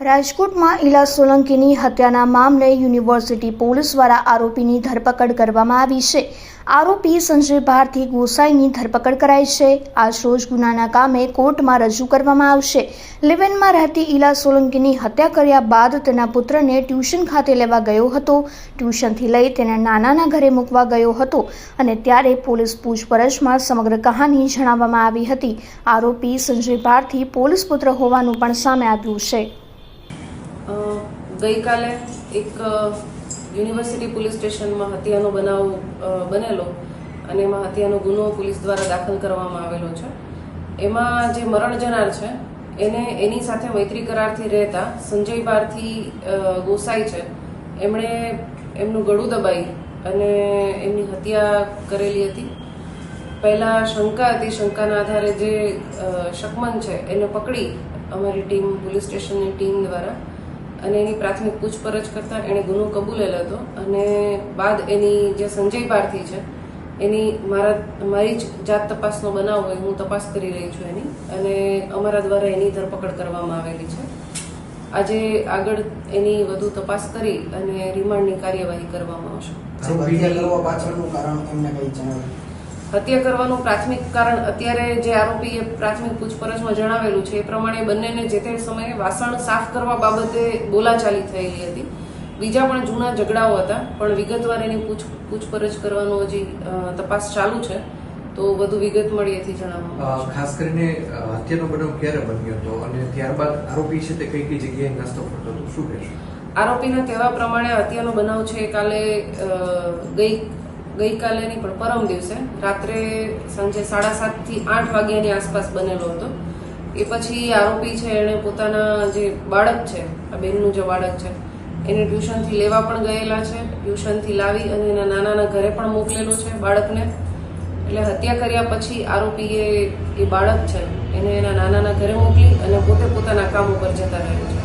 રાજકોટમાં ઇલા સોલંકીની હત્યાના મામલે યુનિવર્સિટી પોલીસ દ્વારા આરોપીની ધરપકડ કરવામાં આવી છે. આરોપી સંજય ભારતી ગોસાઈની ધરપકડ કરાઈ છે. આજરોજ ગુનાના કામે કોર્ટમાં રજૂ કરવામાં આવશે. લિવેનમાં રહેતી ઇલા સોલંકીની હત્યા કર્યા બાદ તેના પુત્રને ટ્યુશન ખાતે લેવા ગયો હતો. ટ્યુશનથી લઈ તેને નાનાના ઘરે મૂકવા ગયો હતો અને ત્યારે પોલીસ પૂછપરછમાં સમગ્ર કહાની જણાવવામાં આવી હતી. આરોપી સંજય ભારતી પોલીસ પુત્ર હોવાનું પણ સામે આવ્યું છે. ગઈકાલે એક યુનિવર્સિટી પોલીસ સ્ટેશનમાં હત્યાનો બનાવ બનેલો અને એમાં હત્યાનો ગુનો પોલીસ દ્વારા દાખલ કરવામાં આવેલો છે. એમાં જે મરણ જનાર છે, એને એની સાથે મૈત્રી કરારથી રહેતા સંજય બારથી ગોસાઈ છે. એમણે એમનું ગળું દબાઈ અને એમની હત્યા કરેલી હતી. પહેલા શંકા હતી, શંકાના આધારે જે શકમન છે, એને પકડી અમારી ટીમ, પોલીસ સ્ટેશનની ટીમ દ્વારા અને એની પ્રાથમિક પૂછપરછ કરતા એણે ગુનો કબૂલેલ હતો અને બાદ એની જે સંજય પારથી છે, એની મારા, મારી જ જાત તપાસનો બનાવ હોય, હું તપાસ કરી રહી છું એની. અને અમારા દ્વારા એની ધરપકડ કરવામાં આવેલી છે. આજે આગળ એની વધુ તપાસ કરી અને રિમાન્ડની કાર્યવાહી કરવામાં આવશે. પાછળનું કારણ એમને કંઈ જણાવ્યું હત્યા કરવાનું પ્રાથમિક કારણ અત્યારે જે આરોપીએ પ્રાથમિક પૂછપરછમાં જણાવેલું છે એ પ્રમાણે બંનેને જે તે સમયે વાસણ સાફ કરવા બાબતે બોલાચાલી થયેલી હતી. બીજા પણ જૂના ઝઘડાઓ હતા પણ વિગતવાર એની પૂછ પૂછપરછ કરવાનો હજી તપાસ ચાલુ છે. તો વધુ વિગત મળી એથી જણાવવા ખાસ કરીને હત્યાનો બનાવ ક્યારે બન્યો હતો અને ત્યારબાદ આરોપી છે તે કઈ કઈ જગ્યાએ નાસ્તો કરતો હતો? શું કહેશો? આરોપીના કહેવા પ્રમાણે હત્યાનો બનાવ છે કાલે ગઈ ગઈકાલે નહીં, પણ પરમ દિવસે, રાત્રે સાંજે સાડા સાતથી આઠ વાગ્યાની આસપાસ બનેલો હતો. એ પછી આરોપી છે, એણે પોતાના જે બાળક છે, આ બેનનું જે બાળક છે, એને ટ્યુશનથી લેવા પણ ગયેલા છે, ટ્યુશનથી લાવી અને એના નાનાના ઘરે પણ મોકલેલો છે બાળકને. એટલે હત્યા કર્યા પછી આરોપીએ એ બાળક છે, એને એના નાનાના ઘરે મોકલી અને પોતે પોતાના કામ ઉપર જતા રહ્યો છે.